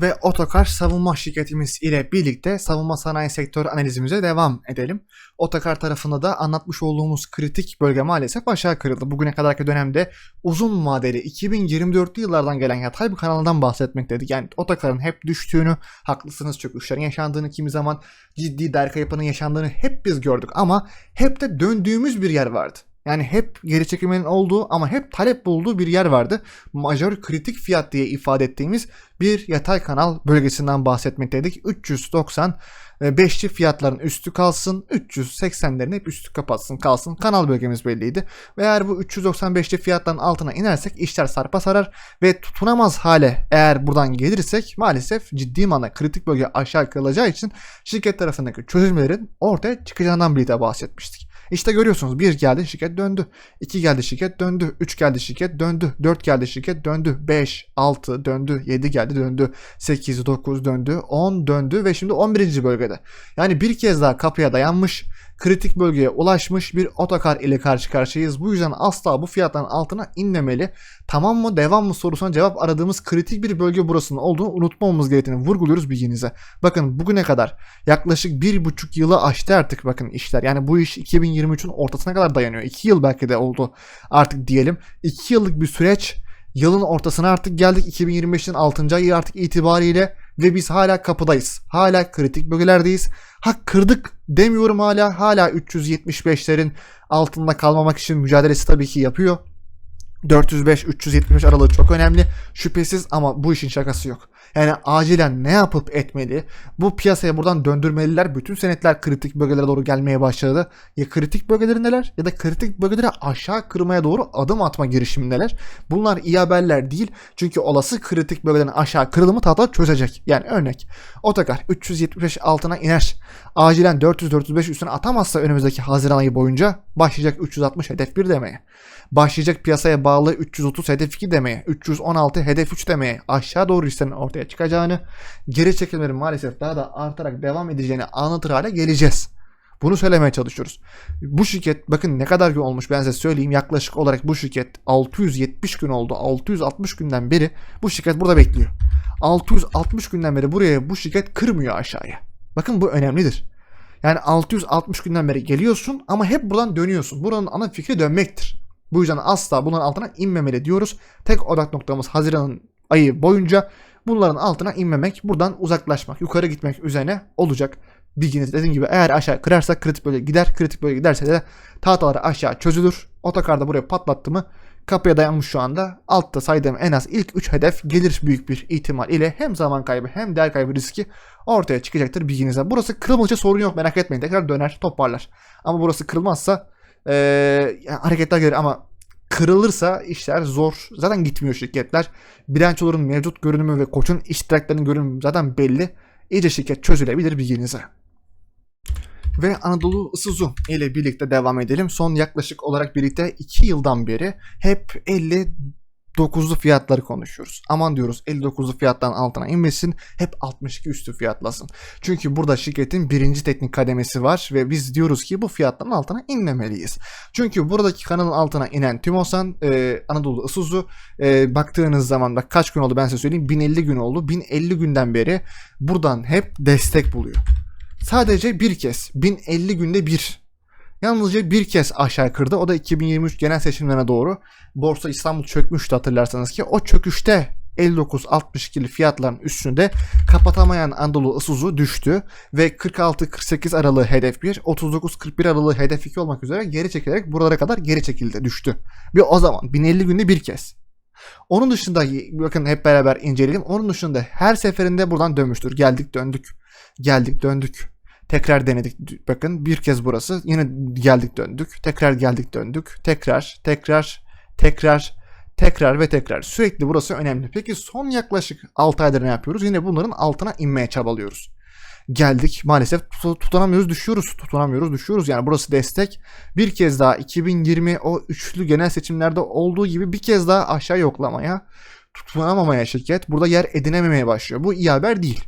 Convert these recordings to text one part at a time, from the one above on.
Ve Otokar savunma şirketimiz ile birlikte savunma sanayi sektörü analizimize devam edelim. Otokar tarafında da anlatmış olduğumuz kritik bölge maalesef aşağı kırıldı. Bugüne kadarki dönemde uzun vadeli 2024'lü yıllardan gelen yatay bir kanaldan bahsetmekteydik. Yani Otokar'ın hep düştüğünü, haklısınız çöküşlerin yaşandığını, kimi zaman ciddi der kayıpının yaşandığını hep biz gördük. Ama hep de döndüğümüz bir yer vardı. Yani hep geri çekilmenin olduğu ama hep talep bulduğu bir yer vardı. Majör kritik fiyat diye ifade ettiğimiz bir yatay kanal bölgesinden bahsetmekteydik. 390 5'li fiyatların üstü kalsın, 380'lerin hep üstü kapatsın kalsın. Kanal bölgemiz belliydi. Ve eğer bu 395'li fiyatların altına inersek işler sarpa sarar ve tutunamaz hale eğer buradan gelirsek maalesef ciddi manada kritik bölge aşağı kalacağı için şirket tarafındaki çözümlerin ortaya çıkacağından birlikte bahsetmiştik. İşte görüyorsunuz bir geldi şirket döndü. 2 geldi şirket döndü. 3 geldi şirket döndü. 4 geldi şirket döndü. 5, 6 döndü. 7 geldi döndü. 8, 9 döndü. 10 döndü ve şimdi 11. bölgede. Yani bir kez daha kapıya dayanmış kritik bölgeye ulaşmış bir otokar ile karşı karşıyayız. Bu yüzden asla bu fiyatların altına inmemeli. Tamam mı devam mı sorusuna cevap aradığımız kritik bir bölge burasının olduğunu unutmamamız gerektiğini vurguluyoruz bilginize. Bakın bugüne kadar yaklaşık bir buçuk yılı aştı artık bakın işler. Yani bu iş 2023'ün ortasına kadar dayanıyor. 2 yıl belki de oldu artık diyelim. 2 yıllık bir süreç yılın ortasına artık geldik 2025'in 6. ayı artık itibariyle ve biz hala kapıdayız. Hala kritik bölgelerdeyiz. Ha kırdık demiyorum hala. Hala 375'lerin altında kalmamak için mücadelesi tabii ki yapıyor. 405-375 aralığı çok önemli. Şüphesiz ama bu işin şakası yok. Yani acilen ne yapıp etmeli? Bu piyasaya buradan döndürmeliler. Bütün senetler kritik bölgelere doğru gelmeye başladı. Ya kritik bölgeleri neler ya da kritik bölgeleri aşağı kırmaya doğru adım atma girişimindeler. Bunlar iyi haberler değil. Çünkü olası kritik bölgelerin aşağı kırılımı tahta çözecek. Yani örnek Otokar 375 altına iner. Acilen 400-405 üstüne atamazsa önümüzdeki Haziran ayı boyunca başlayacak 360 hedef 1 demeye. Başlayacak piyasaya bağlı 330 hedef 2 demeye, 316 hedef 3 demeye aşağı doğru işlerin ortaya çıkacağını, geri çekilmelerin maalesef daha da artarak devam edeceğini anlatır hale geleceğiz. Bunu söylemeye çalışıyoruz. Bu şirket bakın ne kadar gün olmuş ben size söyleyeyim. Yaklaşık olarak bu şirket 670 gün oldu. 660 günden beri bu şirket burada bekliyor. 660 günden beri buraya bu şirket kırmıyor aşağıya. Bakın bu önemlidir. Yani 660 günden beri geliyorsun ama hep buradan dönüyorsun. Buranın ana fikri dönmektir. Bu yüzden asla bunların altına inmemeli diyoruz. Tek odak noktamız Haziran ayı boyunca bunların altına inmemek, buradan uzaklaşmak, yukarı gitmek üzerine olacak. Bilginiz dediğim gibi eğer aşağı kırarsak kritik bölge gider. Kritik bölge giderse de tahtaları aşağı çözülür. Otokarda buraya patlattı mı kapıya dayanmış şu anda. Altta saydığım en az ilk 3 hedef gelir büyük bir ihtimal ile hem zaman kaybı hem değer kaybı riski ortaya çıkacaktır bilginize. Burası kırılmaca sorun yok merak etmeyin. Tekrar döner toparlar. Ama burası kırılmazsa ee, hareketler gelir ama kırılırsa işler zor. Zaten gitmiyor şirketler. Bilançoların mevcut görünümü ve koçun iştiraklerinin görünümü zaten belli. İyice şirket çözülebilir bilginize. Ve Anadolu Isuzu ile birlikte devam edelim. Son yaklaşık olarak birlikte 2 yıldan beri hep 50 9'lu fiyatları konuşuyoruz. Aman diyoruz 59'lu fiyattan altına inmesin hep 62 üstü fiyatlasın. Çünkü burada şirketin birinci teknik kademesi var ve biz diyoruz ki bu fiyattan altına inmemeliyiz. Çünkü buradaki kanalın altına inen Timosan e, Anadolu Isuzu e, baktığınız zaman bak kaç gün oldu ben size söyleyeyim 1050 gün oldu. 1050 günden beri buradan hep destek buluyor. Sadece bir kez 1050 günde bir Yalnızca bir kez aşağı kırdı. O da 2023 genel seçimlerine doğru. Borsa İstanbul çökmüştü hatırlarsanız ki. O çöküşte 59-62'li fiyatların üstünde kapatamayan Anadolu Isuzu düştü ve 46-48 aralığı hedef 1, 39-41 aralığı hedef 2 olmak üzere geri çekilerek buralara kadar geri çekildi, düştü. Ve o zaman 1050 günde bir kez. Onun dışında bakın hep beraber inceleyelim. Onun dışında her seferinde buradan dönmüştür. Geldik döndük. Geldik döndük. Tekrar denedik. Bakın bir kez burası. Yine geldik döndük. Tekrar geldik döndük. Tekrar, tekrar, tekrar, Tekrar ve tekrar. Sürekli burası önemli. Peki son yaklaşık 6 aydır ne yapıyoruz? Yine bunların altına inmeye çabalıyoruz. Geldik maalesef tut- tutunamıyoruz düşüyoruz tutunamıyoruz düşüyoruz yani burası destek bir kez daha 2020 o üçlü genel seçimlerde olduğu gibi bir kez daha aşağı yoklamaya tutunamamaya şirket burada yer edinememeye başlıyor bu iyi haber değil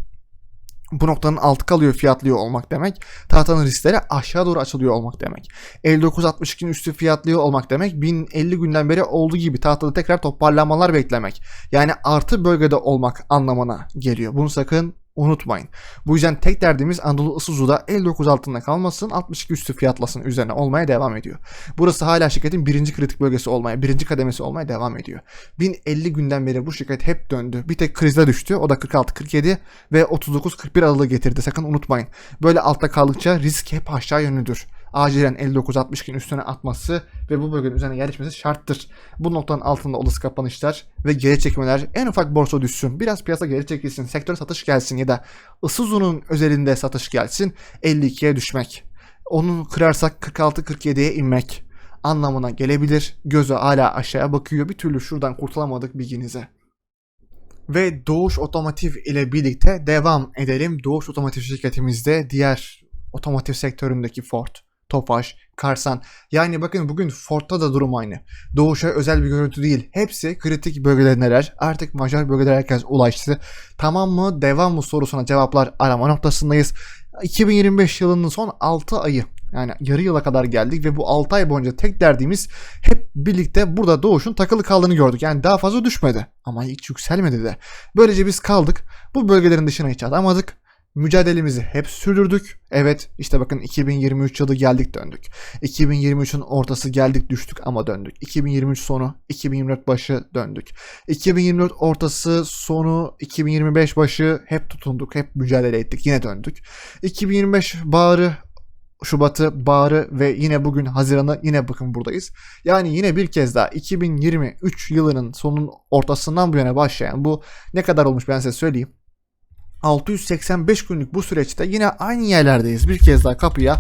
bu noktanın altı kalıyor fiyatlıyor olmak demek. Tahtanın riskleri aşağı doğru açılıyor olmak demek. 59.62'nin üstü fiyatlıyor olmak demek. 1050 günden beri olduğu gibi tahtada tekrar toparlanmalar beklemek. Yani artı bölgede olmak anlamına geliyor. Bunu sakın unutmayın. Bu yüzden tek derdimiz Anadolu Isuzu'da 59 altında kalmasın 62 üstü fiyatlasın üzerine olmaya devam ediyor. Burası hala şirketin birinci kritik bölgesi olmaya, birinci kademesi olmaya devam ediyor. 1050 günden beri bu şirket hep döndü. Bir tek krizde düştü. O da 46-47 ve 39-41 aralığı getirdi. Sakın unutmayın. Böyle altta kaldıkça risk hep aşağı yönlüdür. Acilen 59-62'nin üstüne atması ve bu bölgenin üzerine yerleşmesi şarttır. Bu noktanın altında olası kapanışlar ve geri çekmeler en ufak borsa düşsün. Biraz piyasa geri çekilsin. Sektöre satış gelsin ya da Isuzu'nun özelinde satış gelsin. 52'ye düşmek. Onu kırarsak 46-47'ye inmek anlamına gelebilir. Gözü hala aşağıya bakıyor. Bir türlü şuradan kurtulamadık bilginize. Ve Doğuş Otomotiv ile birlikte devam edelim. Doğuş Otomotiv şirketimizde diğer otomotiv sektöründeki Ford, Tofaş, Karsan. Yani bakın bugün Ford'ta da durum aynı. Doğuş'a özel bir görüntü değil. Hepsi kritik bölgelerindeler. Artık majör bölgelere herkes ulaştı. Tamam mı devam mı sorusuna cevaplar arama noktasındayız. 2025 yılının son 6 ayı yani yarı yıla kadar geldik ve bu 6 ay boyunca tek derdimiz hep birlikte burada Doğuş'un takılı kaldığını gördük. Yani daha fazla düşmedi ama hiç yükselmedi de. Böylece biz kaldık. Bu bölgelerin dışına hiç atamadık. Mücadelemizi hep sürdürdük. Evet işte bakın 2023 yılı geldik döndük. 2023'ün ortası geldik düştük ama döndük. 2023 sonu 2024 başı döndük. 2024 ortası sonu 2025 başı hep tutunduk. Hep mücadele ettik yine döndük. 2025 bağrı Şubat'ı, Bahar'ı ve yine bugün Haziran'ı yine bakın buradayız. Yani yine bir kez daha 2023 yılının sonun ortasından bu yana başlayan bu ne kadar olmuş ben size söyleyeyim. 685 günlük bu süreçte yine aynı yerlerdeyiz. Bir kez daha kapıya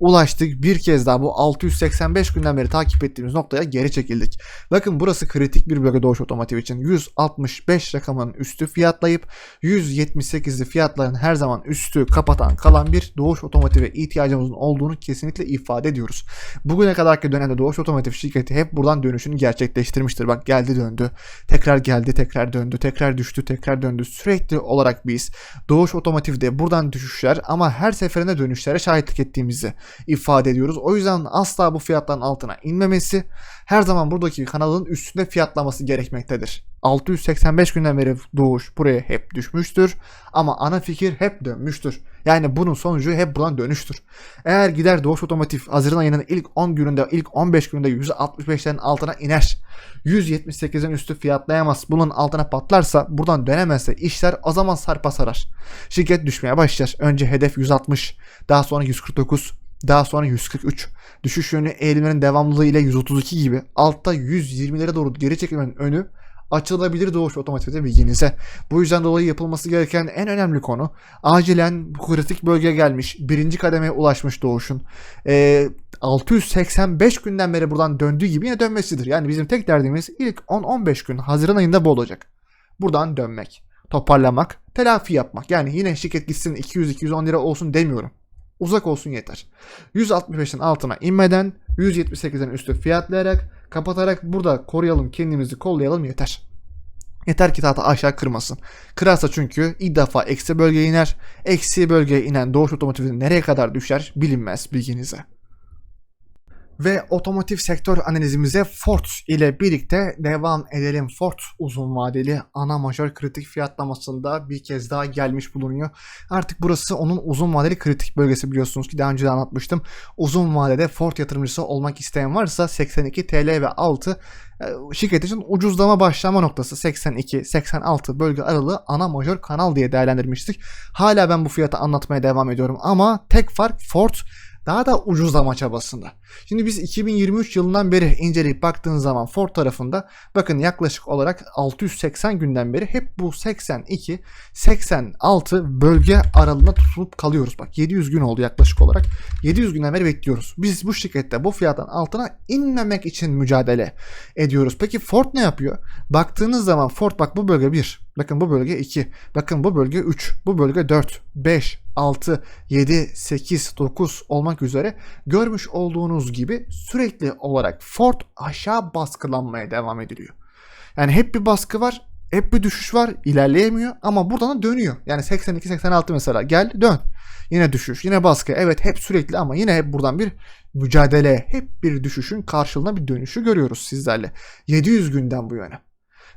ulaştık. Bir kez daha bu 685 günden beri takip ettiğimiz noktaya geri çekildik. Bakın burası kritik bir bölge Doğuş Otomotiv için. 165 rakamının üstü fiyatlayıp 178'li fiyatların her zaman üstü kapatan kalan bir Doğuş Otomotiv'e ihtiyacımızın olduğunu kesinlikle ifade ediyoruz. Bugüne kadarki dönemde Doğuş Otomotiv şirketi hep buradan dönüşünü gerçekleştirmiştir. Bak geldi döndü. Tekrar geldi tekrar döndü. Tekrar düştü tekrar döndü. Sürekli olarak biz Doğuş Otomotiv'de buradan düşüşler ama her seferinde dönüşlere şahitlik ettiğimizi ifade ediyoruz. O yüzden asla bu fiyatların altına inmemesi her zaman buradaki kanalın üstünde fiyatlaması gerekmektedir. 685 günden beri doğuş buraya hep düşmüştür ama ana fikir hep dönmüştür. Yani bunun sonucu hep buradan dönüştür. Eğer gider Doğuş Otomotiv Haziran ayının ilk 10 gününde, ilk 15 gününde %65'lerin altına iner. 178'in üstü fiyatlayamaz. Bunun altına patlarsa, buradan dönemezse işler o zaman sarpa sarar. Şirket düşmeye başlar. Önce hedef 160, daha sonra 149, daha sonra 143. Düşüş yönü eğilimlerin devamlılığı ile 132 gibi. Altta 120'lere doğru geri çekilmenin önü açılabilir doğuş otomotivde bilginize. Bu yüzden dolayı yapılması gereken en önemli konu acilen bu kritik bölgeye gelmiş. Birinci kademeye ulaşmış doğuşun. Ee, 685 günden beri buradan döndüğü gibi yine dönmesidir. Yani bizim tek derdimiz ilk 10-15 gün Haziran ayında bu olacak. Buradan dönmek, toparlamak, telafi yapmak. Yani yine şirket gitsin 200-210 lira olsun demiyorum uzak olsun yeter. 165'in altına inmeden 178'in üstü fiyatlayarak kapatarak burada koruyalım kendimizi kollayalım yeter. Yeter ki tahta aşağı kırmasın. Kırarsa çünkü ilk defa eksi bölgeye iner. Eksi bölgeye inen Doğuş Otomotiv'in nereye kadar düşer bilinmez bilginize. Ve otomotiv sektör analizimize Ford ile birlikte devam edelim. Ford uzun vadeli ana majör kritik fiyatlamasında bir kez daha gelmiş bulunuyor. Artık burası onun uzun vadeli kritik bölgesi biliyorsunuz ki daha önce de anlatmıştım. Uzun vadede Ford yatırımcısı olmak isteyen varsa 82 TL ve altı şirket için ucuzlama başlama noktası 82-86 bölge aralığı ana majör kanal diye değerlendirmiştik. Hala ben bu fiyatı anlatmaya devam ediyorum ama tek fark Ford daha da ucuzlama çabasında. Şimdi biz 2023 yılından beri inceleyip baktığınız zaman Ford tarafında bakın yaklaşık olarak 680 günden beri hep bu 82 86 bölge aralığına tutulup kalıyoruz. Bak 700 gün oldu yaklaşık olarak. 700 günden beri bekliyoruz. Biz bu şirkette bu fiyatın altına inmemek için mücadele ediyoruz. Peki Ford ne yapıyor? Baktığınız zaman Ford bak bu bölge 1. Bakın bu bölge 2. Bakın bu bölge 3. Bu bölge 4, 5, 6, 7, 8, 9 olmak üzere görmüş olduğunuz gibi sürekli olarak Ford aşağı baskılanmaya devam ediliyor. Yani hep bir baskı var, hep bir düşüş var, ilerleyemiyor ama buradan da dönüyor. Yani 82-86 mesela gel dön. Yine düşüş, yine baskı. Evet hep sürekli ama yine hep buradan bir mücadele, hep bir düşüşün karşılığında bir dönüşü görüyoruz sizlerle. 700 günden bu yana.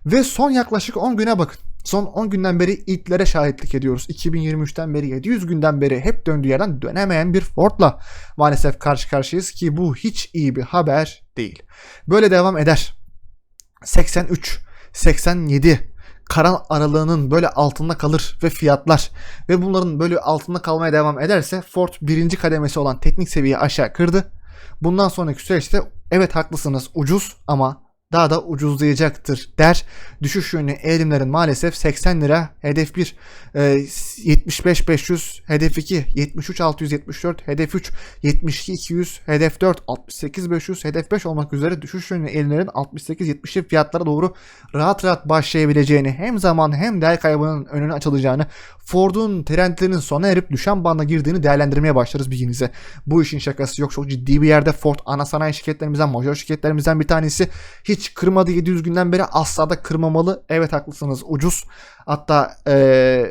Ve son yaklaşık 10 güne bakın. Son 10 günden beri ilklere şahitlik ediyoruz. 2023'ten beri 700 günden beri hep döndüğü yerden dönemeyen bir Ford'la maalesef karşı karşıyayız ki bu hiç iyi bir haber değil. Böyle devam eder. 83, 87 karan aralığının böyle altında kalır ve fiyatlar ve bunların böyle altında kalmaya devam ederse Ford birinci kademesi olan teknik seviyeyi aşağı kırdı. Bundan sonraki süreçte evet haklısınız ucuz ama daha da ucuzlayacaktır der. Düşüş yönlü eğilimlerin maalesef 80 lira hedef 1 75 500 hedef 2 73 674 hedef 3 72 200 hedef 4 68 500 hedef 5 olmak üzere düşüş yönlü eğilimlerin 68 70'li fiyatlara doğru rahat rahat başlayabileceğini hem zaman hem değer kaybının önünü açılacağını Ford'un trendlerinin sona erip düşen banda girdiğini değerlendirmeye başlarız bilginize. Bu işin şakası yok. Çok ciddi bir yerde Ford ana sanayi şirketlerimizden, major şirketlerimizden bir tanesi. Hiç kırmadı 700 günden beri asla da kırmamalı. Evet haklısınız ucuz. Hatta ee,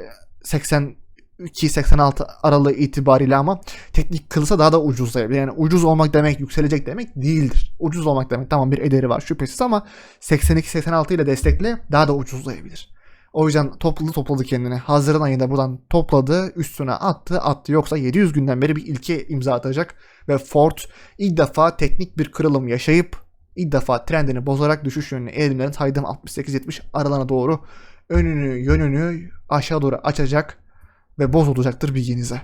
82-86 aralığı itibariyle ama teknik kılsa daha da ucuzlayabilir. Yani ucuz olmak demek yükselecek demek değildir. Ucuz olmak demek tamam bir ederi var şüphesiz ama 82-86 ile destekle daha da ucuzlayabilir. O yüzden topladı topladı kendini. Haziran ayında buradan topladı, üstüne attı, attı. Yoksa 700 günden beri bir ilke imza atacak ve Ford ilk defa teknik bir kırılım yaşayıp ilk defa trendini bozarak düşüş yönünü eğilimlerin saydığım 68-70 aralığına doğru önünü yönünü aşağı doğru açacak ve bozulacaktır bilginize.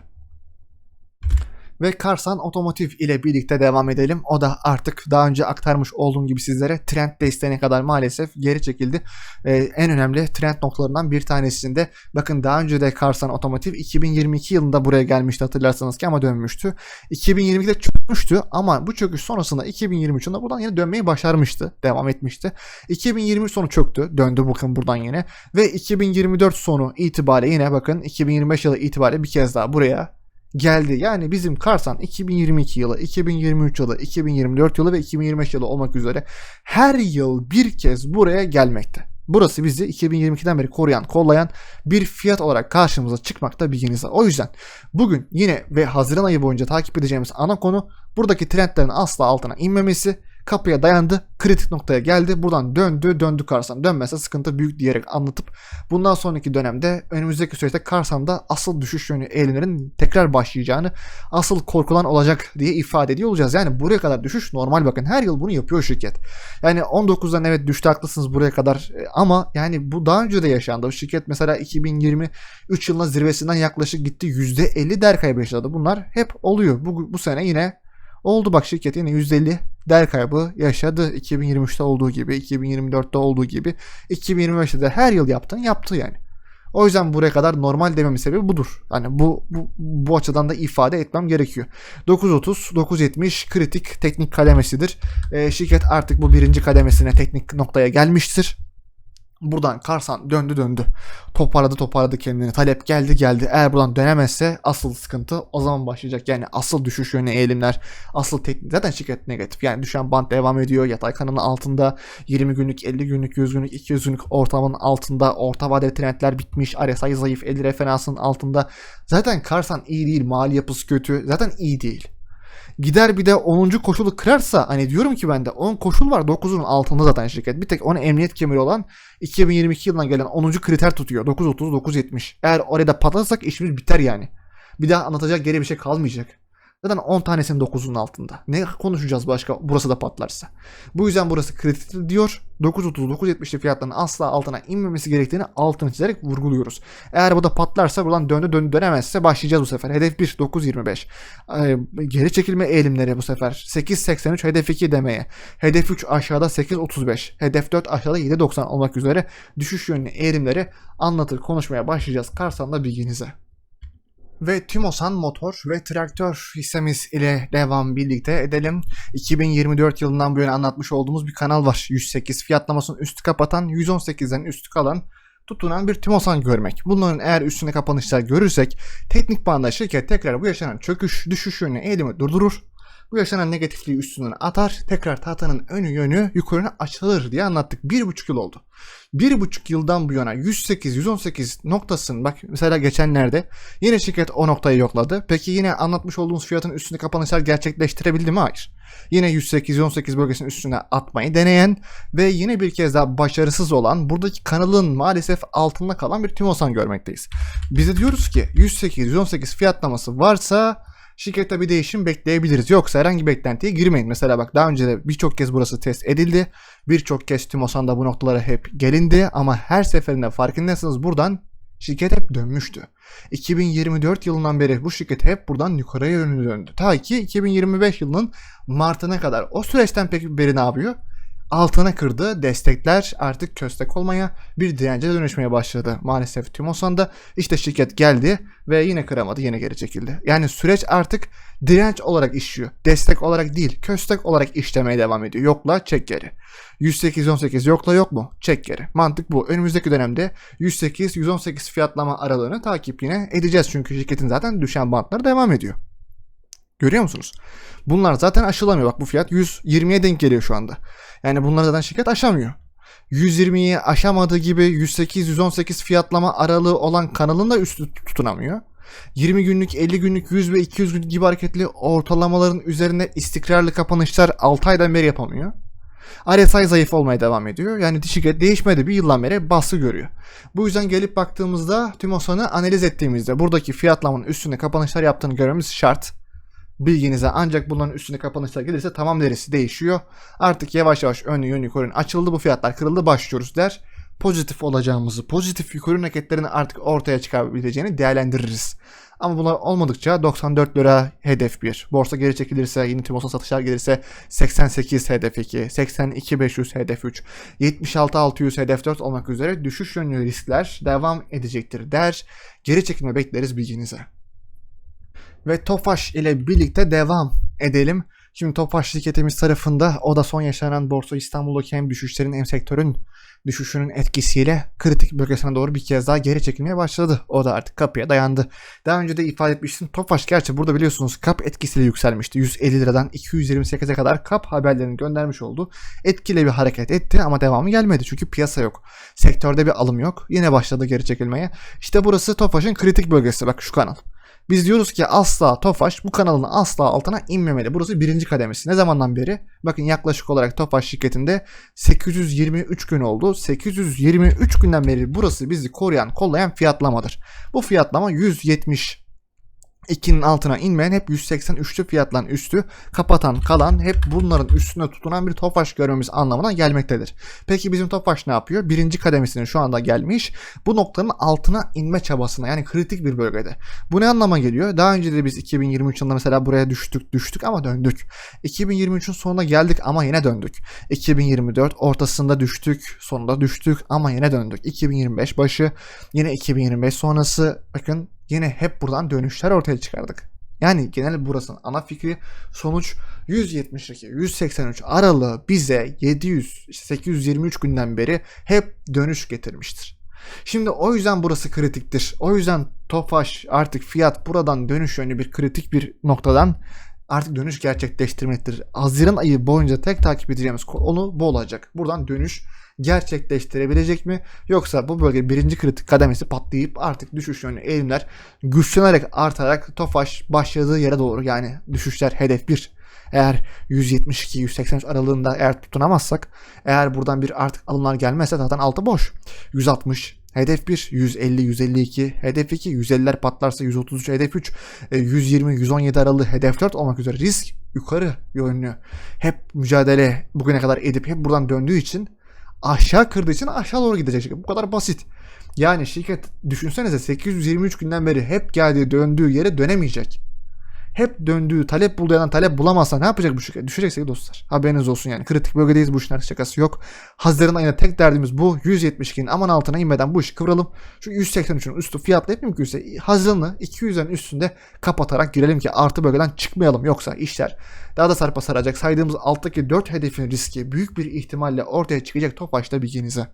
Ve Karsan Otomotiv ile birlikte devam edelim. O da artık daha önce aktarmış olduğum gibi sizlere trend desteğine kadar maalesef geri çekildi. Ee, en önemli trend noktalarından bir tanesinde bakın daha önce de Karsan Otomotiv 2022 yılında buraya gelmişti hatırlarsanız ki ama dönmüştü. 2022'de çökmüştü ama bu çöküş sonrasında 2023 yılında buradan yine dönmeyi başarmıştı. Devam etmişti. 2023 sonu çöktü. Döndü bakın buradan yine. Ve 2024 sonu itibariyle yine bakın 2025 yılı itibariyle bir kez daha buraya geldi. Yani bizim Karsan 2022 yılı, 2023 yılı, 2024 yılı ve 2025 yılı olmak üzere her yıl bir kez buraya gelmekte. Burası bizi 2022'den beri koruyan, kollayan bir fiyat olarak karşımıza çıkmakta bilginize. O yüzden bugün yine ve Haziran ayı boyunca takip edeceğimiz ana konu buradaki trendlerin asla altına inmemesi, kapıya dayandı, kritik noktaya geldi. Buradan döndü, döndü Karsan. Dönmese sıkıntı büyük diyerek anlatıp bundan sonraki dönemde önümüzdeki süreçte Karsan'da asıl düşüş yönü eğilimlerin tekrar başlayacağını, asıl korkulan olacak diye ifade ediyor olacağız. Yani buraya kadar düşüş normal bakın. Her yıl bunu yapıyor şirket. Yani 19'dan evet düştü haklısınız buraya kadar e, ama yani bu daha önce de yaşandı. Şirket mesela 2023 yılına zirvesinden yaklaşık gitti %50 değer kaybı yaşadı. Bunlar hep oluyor. Bu, bu sene yine Oldu bak şirket yine %50 değer kaybı yaşadı 2023'te olduğu gibi, 2024'te olduğu gibi, 2025'te de her yıl yaptın yaptı yani. O yüzden buraya kadar normal dememin sebebi budur. Yani bu, bu, bu açıdan da ifade etmem gerekiyor. 930, 970 kritik teknik kademesidir. E, şirket artık bu birinci kademesine teknik noktaya gelmiştir. Buradan Karsan döndü döndü. Toparladı toparladı kendini. Talep geldi geldi. Eğer buradan dönemezse asıl sıkıntı o zaman başlayacak. Yani asıl düşüş yönü eğilimler. Asıl teknik. Zaten şirket negatif. Yani düşen band devam ediyor. Yatay kanalın altında 20 günlük, 50 günlük, 100 günlük, 200 günlük ortamın altında. Orta vadeli trendler bitmiş. RSI zayıf. 50 referansın altında. Zaten Karsan iyi değil. Mali yapısı kötü. Zaten iyi değil gider bir de 10. koşulu kırarsa hani diyorum ki bende 10 koşul var 9'un altında zaten şirket. Bir tek ona emniyet kemeri olan 2022 yılından gelen 10. kriter tutuyor. 930 970. Eğer oraya da patlatırsak işimiz biter yani. Bir daha anlatacak geri bir şey kalmayacak. Zaten 10 tanesinin 9'un altında. Ne konuşacağız başka burası da patlarsa. Bu yüzden burası kritiktir diyor. 9.30-9.70'li fiyatların asla altına inmemesi gerektiğini altını çizerek vurguluyoruz. Eğer bu da patlarsa buradan döndü döndü dönemezse başlayacağız bu sefer. Hedef 1 9.25. Ee, geri çekilme eğilimleri bu sefer. 8.83 hedef 2 demeye. Hedef 3 aşağıda 8.35. Hedef 4 aşağıda 7.90 olmak üzere düşüş yönlü eğilimleri anlatır konuşmaya başlayacağız. Karsan'da bilginize ve Tümosan Motor ve Traktör hissemiz ile devam birlikte edelim. 2024 yılından bu yana anlatmış olduğumuz bir kanal var. 108 fiyatlamasının üstü kapatan, 118'den üstü kalan tutunan bir Timosan görmek. Bunların eğer üstüne kapanışlar görürsek teknik banda şirket tekrar bu yaşanan çöküş, düşüş yönüne eğilimi durdurur. Bu yaşanan negatifliği üstünden atar, tekrar tahtanın önü yönü yukarına açılır diye anlattık. Bir buçuk yıl oldu. Bir buçuk yıldan bu yana 108-118 noktasın bak mesela geçenlerde yine şirket o noktayı yokladı. Peki yine anlatmış olduğumuz fiyatın üstünde kapanışlar gerçekleştirebildi mi? Hayır. Yine 108-118 bölgesinin üstüne atmayı deneyen ve yine bir kez daha başarısız olan buradaki kanalın maalesef altında kalan bir Timosan görmekteyiz. Biz de diyoruz ki 108-118 fiyatlaması varsa şirkette bir değişim bekleyebiliriz. Yoksa herhangi bir beklentiye girmeyin. Mesela bak daha önce de birçok kez burası test edildi. Birçok kez Timosan'da bu noktalara hep gelindi ama her seferinde farkındaysanız buradan şirket hep dönmüştü. 2024 yılından beri bu şirket hep buradan yukarıya yönlü döndü. Ta ki 2025 yılının Mart'ına kadar. O süreçten peki beri ne yapıyor? Altına kırdı. Destekler artık köstek olmaya bir dirence dönüşmeye başladı. Maalesef Timosan'da işte şirket geldi ve yine kıramadı yine geri çekildi. Yani süreç artık direnç olarak işliyor. Destek olarak değil köstek olarak işlemeye devam ediyor. Yokla çek geri. 108-118 yokla yok mu? Çek geri. Mantık bu. Önümüzdeki dönemde 108-118 fiyatlama aralığını takip yine edeceğiz. Çünkü şirketin zaten düşen bantları devam ediyor. Görüyor musunuz? Bunlar zaten aşılamıyor. Bak bu fiyat 120'ye denk geliyor şu anda. Yani bunları zaten şirket aşamıyor. 120'yi aşamadığı gibi 108-118 fiyatlama aralığı olan kanalın da üstü tutunamıyor. 20 günlük, 50 günlük, 100 ve 200 günlük gibi hareketli ortalamaların üzerinde istikrarlı kapanışlar 6 aydan beri yapamıyor. RSI zayıf olmaya devam ediyor. Yani şirket değişmedi bir yıldan beri baskı görüyor. Bu yüzden gelip baktığımızda Timosan'ı analiz ettiğimizde buradaki fiyatlamanın üstünde kapanışlar yaptığını görmemiz şart bilginize ancak bunların üstüne kapanışlar gelirse tamam derisi değişiyor. Artık yavaş yavaş ön yön yukarı açıldı bu fiyatlar kırıldı başlıyoruz der. Pozitif olacağımızı, pozitif yukarı hareketlerini artık ortaya çıkabileceğini değerlendiririz. Ama bunlar olmadıkça 94 lira hedef 1. Borsa geri çekilirse, yeni Timosa satışlar gelirse 88 hedef 2, 82 500 hedef 3, 76 600 hedef 4 olmak üzere düşüş yönlü riskler devam edecektir der. Geri çekilme bekleriz bilginize ve Tofaş ile birlikte devam edelim. Şimdi Tofaş şirketimiz tarafında o da son yaşanan Borsa İstanbul'daki hem düşüşlerin hem sektörün düşüşünün etkisiyle kritik bölgesine doğru bir kez daha geri çekilmeye başladı. O da artık kapıya dayandı. Daha önce de ifade etmiştim. Tofaş gerçi burada biliyorsunuz kap etkisiyle yükselmişti. 150 liradan 228'e kadar kap haberlerini göndermiş oldu. Etkili bir hareket etti ama devamı gelmedi. Çünkü piyasa yok. Sektörde bir alım yok. Yine başladı geri çekilmeye. İşte burası Tofaş'ın kritik bölgesi. Bak şu kanal. Biz diyoruz ki asla Tofaş bu kanalın asla altına inmemeli. Burası birinci kademesi. Ne zamandan beri? Bakın yaklaşık olarak Tofaş şirketinde 823 gün oldu. 823 günden beri burası bizi koruyan, kollayan fiyatlamadır. Bu fiyatlama 170 2'nin altına inmeyen hep 183'lü fiyatlan üstü kapatan kalan hep bunların üstüne tutunan bir Tofaş görmemiz anlamına gelmektedir. Peki bizim Tofaş ne yapıyor? Birinci kademesine şu anda gelmiş. Bu noktanın altına inme çabasına yani kritik bir bölgede. Bu ne anlama geliyor? Daha önce de biz 2023 yılında mesela buraya düştük düştük ama döndük. 2023'ün sonuna geldik ama yine döndük. 2024 ortasında düştük sonunda düştük ama yine döndük. 2025 başı yine 2025 sonrası bakın yine hep buradan dönüşler ortaya çıkardık. Yani genel burasının ana fikri sonuç 172 183 aralığı bize 700 işte 823 günden beri hep dönüş getirmiştir. Şimdi o yüzden burası kritiktir. O yüzden Tofaş artık fiyat buradan dönüş yönlü bir kritik bir noktadan artık dönüş gerçekleştirmektir. Haziran ayı boyunca tek takip edeceğimiz konu bu olacak. Buradan dönüş gerçekleştirebilecek mi? Yoksa bu bölge birinci kritik kademesi patlayıp artık düşüş yönlü eğilimler güçlenerek artarak Tofaş başladığı yere doğru yani düşüşler hedef 1 eğer 172-183 aralığında eğer tutunamazsak eğer buradan bir artık alımlar gelmezse zaten altı boş. 160 Hedef 1 150 152, hedef 2 150'ler patlarsa 133, hedef 3 e, 120 117 aralığı, hedef 4 olmak üzere risk yukarı yönlü. Hep mücadele bugüne kadar edip hep buradan döndüğü için aşağı kırdığı için aşağı doğru gidecek. Bu kadar basit. Yani şirket düşünsenize 823 günden beri hep geldiği döndüğü yere dönemeyecek. Hep döndüğü talep bulduğu yerden talep bulamazsa ne yapacak bu şirket? Düşecek dostlar. Haberiniz olsun yani. Kritik bölgedeyiz bu işin artık şakası yok. Haziran ayında tek derdimiz bu. 172'nin aman altına inmeden bu işi kıvıralım. Şu 183'ün üstü fiyatla hep mümkünse Haziran'ı 200'lerin üstünde kapatarak girelim ki artı bölgeden çıkmayalım. Yoksa işler daha da sarpa saracak. Saydığımız alttaki 4 hedefin riski büyük bir ihtimalle ortaya çıkacak Tofaş'ta bilginize.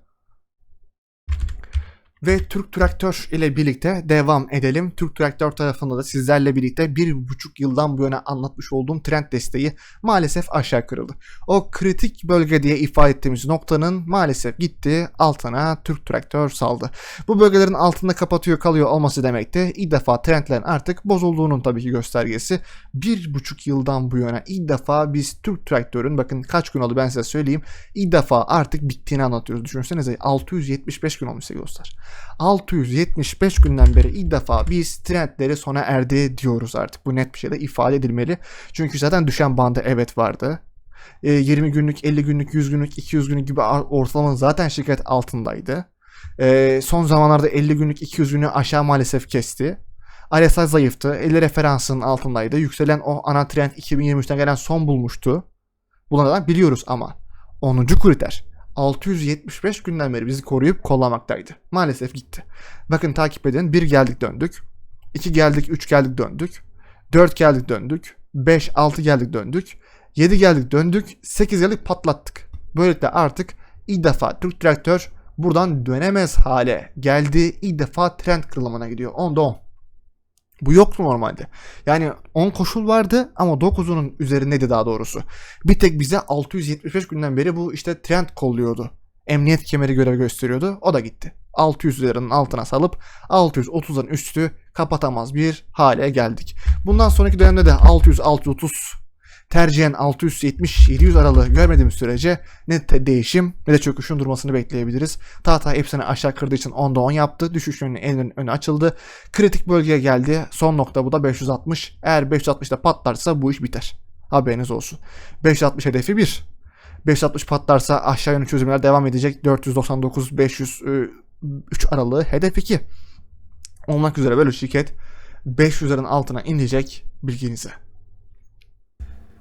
Ve Türk Traktör ile birlikte devam edelim. Türk Traktör tarafında da sizlerle birlikte bir buçuk yıldan bu yana anlatmış olduğum trend desteği maalesef aşağı kırıldı. O kritik bölge diye ifade ettiğimiz noktanın maalesef gitti altına Türk Traktör saldı. Bu bölgelerin altında kapatıyor kalıyor olması demek de ilk defa trendlerin artık bozulduğunun tabii ki göstergesi. Bir buçuk yıldan bu yana ilk defa biz Türk Traktör'ün bakın kaç gün oldu ben size söyleyeyim. ilk defa artık bittiğini anlatıyoruz. Düşünsenize 675 gün olmuş sevgili dostlar. 675 günden beri ilk defa biz trendleri sona erdi diyoruz artık. Bu net bir şekilde ifade edilmeli. Çünkü zaten düşen bandı evet vardı. E, 20 günlük, 50 günlük, 100 günlük, 200 günlük gibi ortalamanın zaten şirket altındaydı. E, son zamanlarda 50 günlük, 200 günü aşağı maalesef kesti. RSI zayıftı. 50 referansının altındaydı. Yükselen o ana trend 2023'ten gelen son bulmuştu. Bunlardan biliyoruz ama 10. kriter 675 günden beri bizi koruyup kollamaktaydı. Maalesef gitti. Bakın takip edin. 1 geldik döndük. 2 geldik, 3 geldik döndük. 4 geldik döndük. 5, 6 geldik döndük. 7 geldik döndük. 8 geldik patlattık. Böylelikle artık ilk defa Türk Traktör buradan dönemez hale geldi. İlk defa trend kırılımına gidiyor. 10'da 10. Bu yoktu normalde. Yani 10 koşul vardı ama 9'unun üzerindeydi daha doğrusu. Bir tek bize 675 günden beri bu işte trend kolluyordu. Emniyet kemeri görev gösteriyordu. O da gitti. 600 liranın altına salıp 630'ların üstü kapatamaz bir hale geldik. Bundan sonraki dönemde de 600-630 tercihen 670-700 aralığı görmediğimiz sürece ne te- değişim ne de çöküşün durmasını bekleyebiliriz. Tata hepsini aşağı kırdığı için 10'da 10 yaptı. Düşüş yönünün en önü açıldı. Kritik bölgeye geldi. Son nokta bu da 560. Eğer 560'da patlarsa bu iş biter. Haberiniz olsun. 560 hedefi 1. 560 patlarsa aşağı yönlü çözümler devam edecek. 499 503 aralığı hedef 2. Olmak üzere böyle şirket 500'lerin altına inecek bilginize.